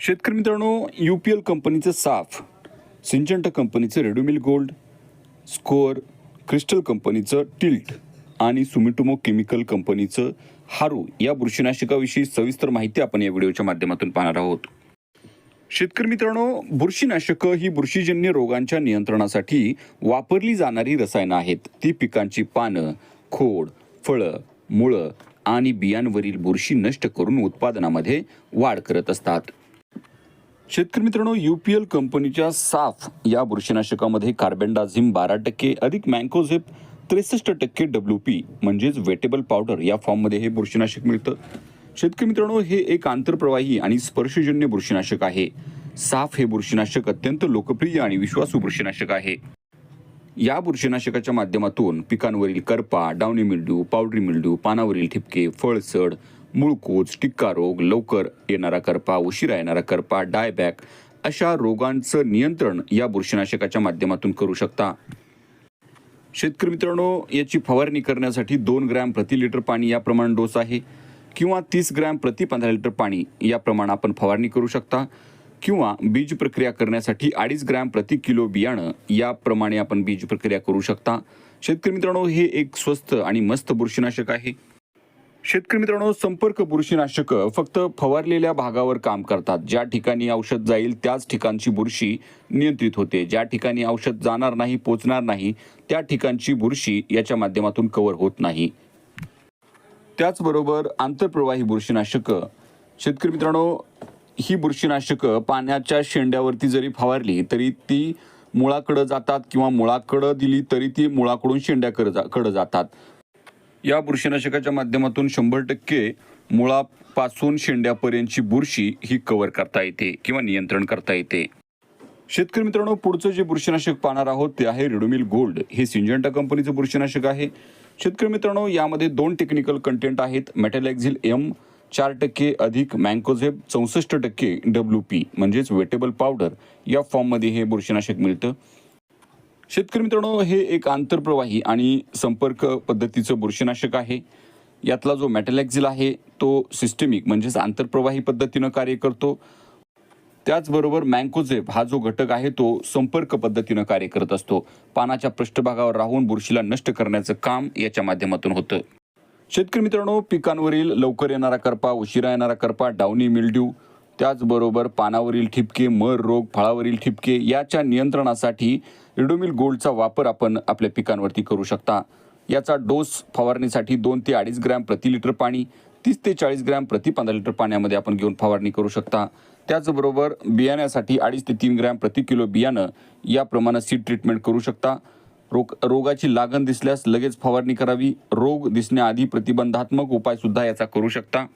शेतकरी मित्रांनो U P L कंपनीचं साफ सिंचंट कंपनीचं रेडोमिल गोल्ड स्कोअर क्रिस्टल कंपनीचं टिल्ट आणि सुमिटोमो केमिकल कंपनीचं हारू या बुरशीनाशकाविषयी सविस्तर माहिती आपण या व्हिडिओच्या माध्यमातून पाहणार आहोत. शेतकरी मित्रांनो बुरशीनाशकं ही बुरशीजन्य रोगांच्या नियंत्रणासाठी वापरली जाणारी रसायनं आहेत. ती पिकांची पानं खोड फळं मुळं आणि बियांवरील बुरशी नष्ट करून उत्पादनामध्ये वाढ करत असतात. शेतकरी मित्रांनो युपीएल कंपनीच्या साफ या बुरशीनाशकामध्ये कार्बेंडाझिम बारा टक्के अधिक मँकोझेप त्रेसष्ट टक्के डब्ल्यू पी म्हणजेच वेटेबल पावडर या फॉर्ममध्ये हे बुरशीनाशक मिळतं. शेतकरी मित्रांनो हे एक आंतरप्रवाही आणि स्पर्शजन्य बुरशीनाशक आहे. साफ हे बुरशीनाशक अत्यंत लोकप्रिय आणि विश्वासू बुरशीनाशक आहे. या बुरशीनाशकाच्या माध्यमातून पिकांवरील करपा डावणी मिल्ड्यू पावडरी मिल्ड्यू पानावरील ठिपके फळसड मुळकोच टिक्का रोग लवकर येणारा करपा उशिरा येणारा करपा डायबॅक अशा रोगांचं नियंत्रण या बुरशीनाशकाच्या माध्यमातून करू शकता. शेतकरी मित्रांनो याची फवारणी करण्यासाठी दोन ग्रॅम प्रति लिटर पाणी या प्रमाण डोस आहे किंवा तीस ग्रॅम प्रति पंधरा लिटर पाणी या प्रमाण आपण फवारणी करू शकता किंवा बीज प्रक्रिया करण्यासाठी अडीच ग्रॅम प्रति किलो बियाणं याप्रमाणे आपण बीज प्रक्रिया करू शकता. शेतकरी मित्रांनो हे एक स्वस्त आणि मस्त बुरशीनाशक आहे. शेतकरी मित्रांनो संपर्क बुरशीनाशक फक्त फवारलेल्या भागावर काम करतात. ज्या ठिकाणी औषध जाईल त्याच ठिकाणची बुरशी नियंत्रित होते. ज्या ठिकाणी औषध जाणार नाही पोचणार नाही त्या ठिकाणची बुरशी याच्या माध्यमातून कव्हर होत नाही. त्याचबरोबर आंतरप्रवाही बुरशीनाशक. शेतकरी मित्रांनो ही बुरशीनाशकं पाण्याच्या शेंड्यावरती जरी फवारली तरी ती मुळाकडं जातात किंवा मुळाकडं दिली तरी ती मुळाकडून शेंड्याकडं जा कडं जातात. या बुरशीनाशकाच्या माध्यमातून शंभर टक्के मुळापासून शेंड्यापर्यंतची बुरशी ही कव्हर करता येते किंवा नियंत्रण करता येते. शेतकरी मित्रांनो पुढचं जे बुरशीनाशक पाहणार आहोत ते आहे रेडोमिल गोल्ड. हे सिंजंटा कंपनीचं बुरशीनाशक आहे. शेतकरी मित्रांनो यामध्ये दोन टेक्निकल कंटेंट आहेत. मेटॅलॅक्झिल एम चार टक्के अधिक मँकोझेब चौसष्ट टक्के डब्ल्यू पी म्हणजेच वेटेबल पावडर या फॉर्ममध्ये हे बुरशीनाशक मिळतं. शेतकरी मित्रांनो हे एक आंतरप्रवाही आणि संपर्क पद्धतीचं बुरशीनाशक आहे. यातला जो मॅटेलॅक्झिल आहे तो सिस्टेमिक म्हणजेच आंतरप्रवाही पद्धतीनं कार्य करतो. त्याचबरोबर मँकोझेब हा जो घटक आहे तो संपर्क पद्धतीनं कार्य करत असतो. पानाच्या पृष्ठभागावर राहून बुरशीला नष्ट करण्याचं काम याच्या माध्यमातून होतं. शेतकरी मित्रांनो पिकांवरील लवकर येणारा करपा उशिरा येणारा करपा डावणी मिल्ड्यू त्याचबरोबर पानावरील ठिपके मर रोग फळावरील ठिपके याच्या नियंत्रणासाठी रिडोमिल गोल्डचा वापर आपण आपल्या पिकांवरती करू शकता. याचा डोस फवारणीसाठी दोन ते अडीच ग्रॅम प्रति लिटर पाणी तीस ते चाळीस ग्रॅम प्रति पंधरा लिटर पाण्यामध्ये आपण घेऊन फवारणी करू शकता. त्याचबरोबर बियाण्यासाठी अडीच ते तीन ग्रॅम प्रति किलो बियाणं या प्रमाणात सीड ट्रीटमेंट करू शकता. रोग रोगाची लागण दिसल्यास लगेच फवारणी करावी. रोग दिसण्याआधी प्रतिबंधात्मक उपायसुद्धा याचा करू शकता.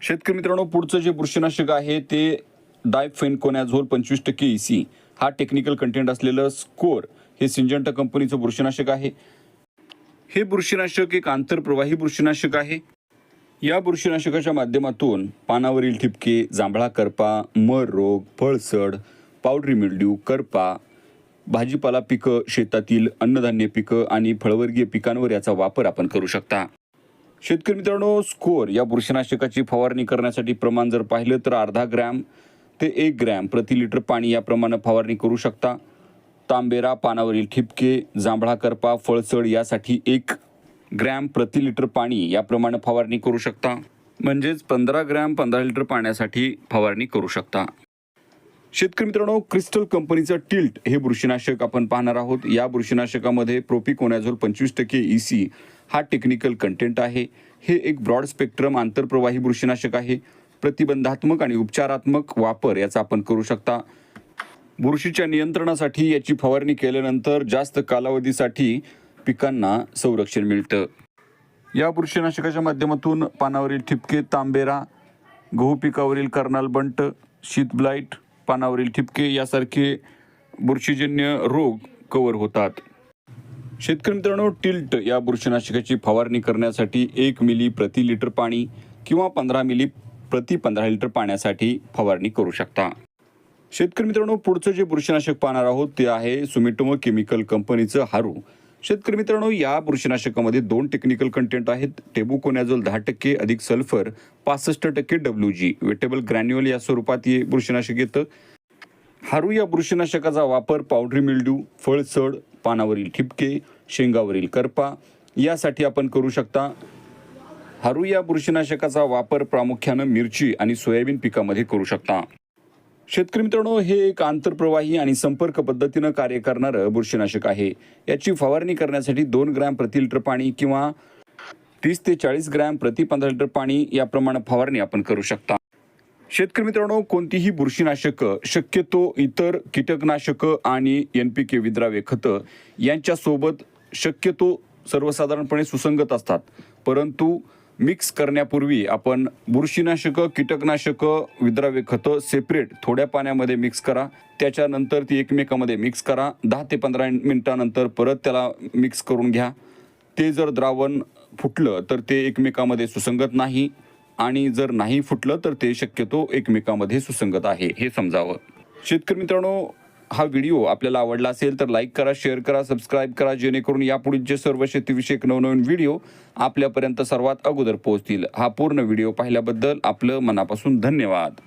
शेतकरी मित्रांनो पुढचं जे बुरशीनाशक आहे ते डायफेनकोनॅझोल पंचवीस टक्के ई सी हा टेक्निकल कंटेंट असलेलं स्कोर हे सिंजंटा कंपनीचं बुरशीनाशक आहे. हे बुरशीनाशक एक आंतरप्रवाही बुरशीनाशक आहे. या बुरशीनाशकाच्या माध्यमातून पानावरील ठिपके जांभळा करपा मर रोग फळसड पावडरी मिल्ड्यू करपा भाजीपाला पिकं शेतातील अन्नधान्य पिकं आणि फळवर्गीय पिकांवर याचा वापर आपण करू शकता. शेतकरी मित्रांनो स्कोअर या बुरशीनाशकाची फवारणी करण्यासाठी प्रमाण जर पाहिलं तर अर्धा ग्रॅम ते एक ग्रॅम प्रति लिटर पाणी याप्रमाणे फवारणी करू शकता. तांबेरा पानावरील ठिपके जांभळा करपा फळसड यासाठी एक ग्रॅम प्रति लिटर पाणी याप्रमाणे फवारणी करू शकता. म्हणजेच पंधरा ग्रॅम पंधरा लिटर पाण्यासाठी फवारणी करू शकता. शेतकरी मित्रांनो क्रिस्टल कंपनीचं टिल्ट हे बुरशीनाशक आपण पाहणार आहोत. या बुरशीनाशकामध्ये प्रोपिकोनॅझोल पंचवीस टक्के ई सी हा टेक्निकल कंटेंट आहे. हे एक ब्रॉड स्पेक्ट्रम आंतरप्रवाही बुरशीनाशक आहे. प्रतिबंधात्मक आणि उपचारात्मक वापर याचा आपण करू शकता. बुरशीच्या नियंत्रणासाठी याची फवारणी केल्यानंतर जास्त कालावधीसाठी पिकांना संरक्षण मिळतं. या बुरशीनाशकाच्या माध्यमातून पानावरील ठिपके तांबेरा गहू पिकावरील कर्नाल बंट शीत ब्लाईट पानावरील ठिपके यासारखे बुरशीजन्य रोग कव्हर होतात. शेतकरी मित्रांनो टिल्ट या बुरशीनाशकाची फवारणी करण्यासाठी एक मिली प्रति लिटर पाणी किंवा पंधरा मिली प्रति पंधरा लिटर पाण्यासाठी फवारणी करू शकता. शेतकरी मित्रांनो पुढचं जे बुरशीनाशक पाहणार आहोत ते आहे सुमिटोमो केमिकल कंपनीचं हारू. शेतकरी मित्रांनो या बुरशीनाशकामध्ये दोन टेक्निकल कंटेंट आहेत. टेबुकोनॅझोल दहा टक्के अधिक सल्फर पासष्ट टक्के डब्ल्यू जी. वेटेबल ग्रॅन्युअल या स्वरूपात हे बुरशीनाशक येतं. हारू या बुरशीनाशकाचा वापर पावडरी मिल्ड्यू फळसड पानावरील ठिपके शेंगावरील करपा यासाठी आपण करू शकता. हारू या बुरशीनाशकाचा वापर प्रामुख्यानं मिरची आणि सोयाबीन पिकामध्ये करू शकता. शेतकरी मित्रांनो हे एक आंतरप्रवाही आणि संपर्क पद्धतीनं कार्य करणारं बुरशीनाशक आहे. याची फवारणी करण्यासाठी दोन ग्रॅम प्रति लिटर पाणी किंवा तीस ते चाळीस ग्रॅम प्रति पंधरा लिटर पाणी याप्रमाणे फवारणी आपण करू शकता. शेतकरी मित्रांनो कोणतीही बुरशीनाशकं शक्यतो इतर कीटकनाशकं आणि एन पी के विद्राव्य खतं यांच्यासोबत शक्यतो सर्वसाधारणपणे सुसंगत असतात. परंतु मिक्स करण्यापूर्वी आपण बुरशीनाशकं कीटकनाशकं विद्राव्य खतं सेपरेट थोड्या पाण्यामध्ये मिक्स करा. त्याच्यानंतर ती एकमेकामध्ये मिक्स करा. दहा ते पंधरा मिनटानंतर परत त्याला मिक्स करून घ्या. ते जर द्रावण फुटलं तर ते एकमेकामध्ये सुसंगत नाही. आणि जर नाही फुटलं तर ते शक्यतो एकमेकामध्ये सुसंगत आहे. हे समजावं. शेतकरी मित्रांनो हा व्हिडिओ आपल्याला आवडला असेल तर लाईक करा शेअर करा सबस्क्राईब करा जेणेकरून यापुढीलचे सर्व शेतीविषयक नवनवीन व्हिडिओ आपल्यापर्यंत सर्वात अगोदर पोहोचतील. हा पूर्ण व्हिडिओ पाहिल्याबद्दल आपलं मनापासून धन्यवाद.